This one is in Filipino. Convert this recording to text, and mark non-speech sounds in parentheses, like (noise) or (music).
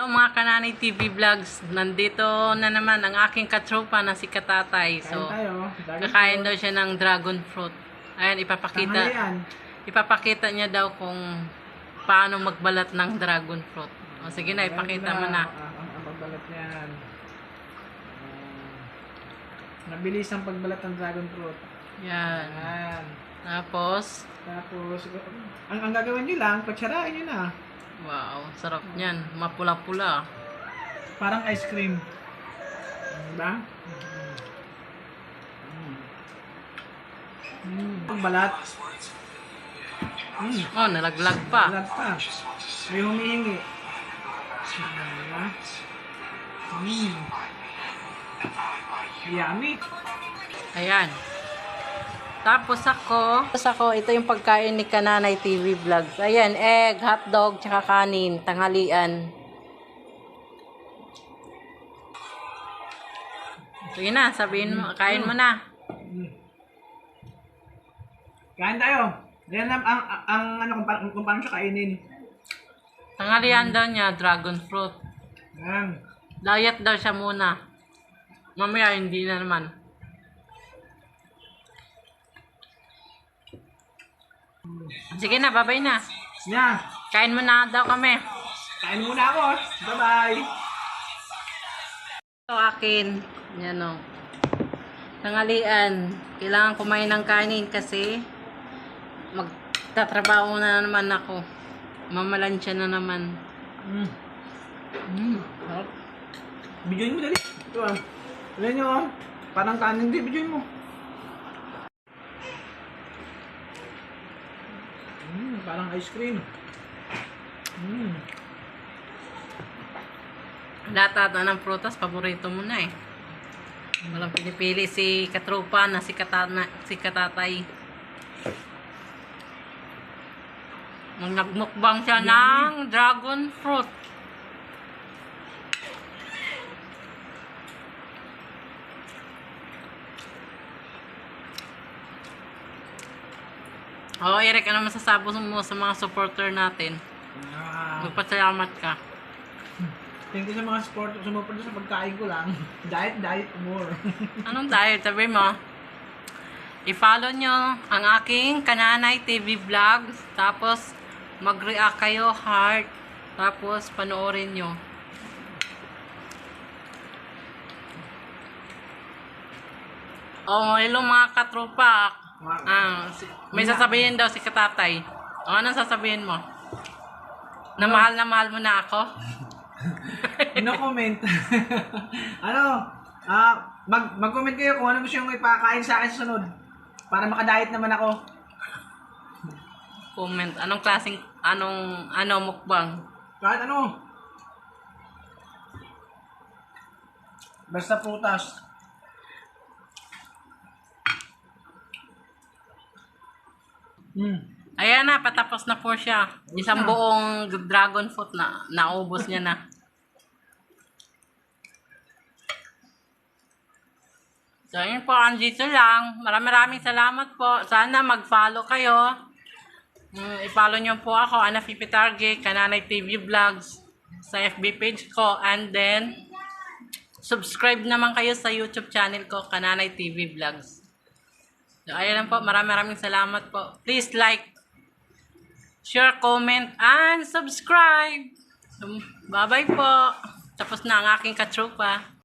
Mga Kananay TV Vlogs, nandito na naman ang aking katropa na si Katatay. So, kakain daw siya ng dragon fruit. Ayan, ipapakita, ipapakita niya daw kung paano magbalat ng dragon fruit. O sige na, ipakita mo na. Ah, Ang, ang pagbalat niyan. Ah, Nabilis ang pagbalat ng dragon fruit. Yan. Yan. Tapos, Tapos, ang, ang gagawin nyo lang, patsarain nyo na. wow, sarap niyan. Mapula-pula. Parang ice cream. Diba? Mm. Mm. Pagbalat. Mm. Oh, nalaglag pa. Balat pa. May humihingi. Diba? Mm. Yummy. Ayan. Tapos ako, tapos ako, ito yung pagkain ni Kananay TV Vlogs. Ayan, egg, hotdog, tsaka kanin, tanghalian. Sige na, sabihin mo, kain mo na. Kain tayo. Yan ang, ang, ang ano kung, pa- kung paano siya kainin. Tanghalian daw niya, dragon fruit. Yan. Diet daw siya muna. Mamaya, hindi na naman. Sige na, babay na. Yan. Kain mo na daw kami. Kain muna ako. Bye-bye. Ito akin. Yan o. Tangalian. Kailangan kumain ng kanin kasi magtatrabaho na naman ako. Mamalansya na naman. Mm. Mm, sarap. Bidyoin mo dali. Ito ah. Alam nyo ah. Parang kanin din. Bidyoin mo. Mm, parang ice cream. Mm. Lahat ata ng prutas, paborito mo na eh. Walang pinipili si katropa na si, katana, si katatay. Nagmukbang siya ng dragon fruit. Oo, oh, Eric, ano masasabi mo sa mga supporter natin? Ah. Magpasalamat ka. Thank you sa mga support, sumuport sa pagkain ko lang. (laughs) diet, diet, more. (laughs) Anong diet? Sabi mo, i-follow nyo ang aking Kananay TV vlogs. Tapos, mag-react kayo, heart. Tapos, panoorin nyo. Oh, hello mga katropa. Ah, si- may sasabihin daw si katatay. O, anong sasabihin mo? Na mahal na mahal mo na ako? (laughs) no comment. (laughs) ano? Ah, mag mag-comment kayo kung ano gusto yung ipakain sa akin sa sunod. Para makadiet naman ako. Comment. Anong klaseng, anong, ano, mukbang? Kahit ano. Basta prutas. Hmm. Ayan na, patapos na po siya. Isang buong dragon fruit na naubos niya na. So, yun po, andito lang. Maraming maraming salamat po. Sana mag-follow kayo. Mm, i-follow nyo po ako, Ana Fifi Target, Kananay TV Vlogs, sa FB page ko. And then, subscribe naman kayo sa YouTube channel ko, Kananay TV Vlogs. So, ayun lang po. Maraming maraming salamat po. Please like, share, comment, and subscribe. So, bye-bye po. Tapos na ang aking katropa.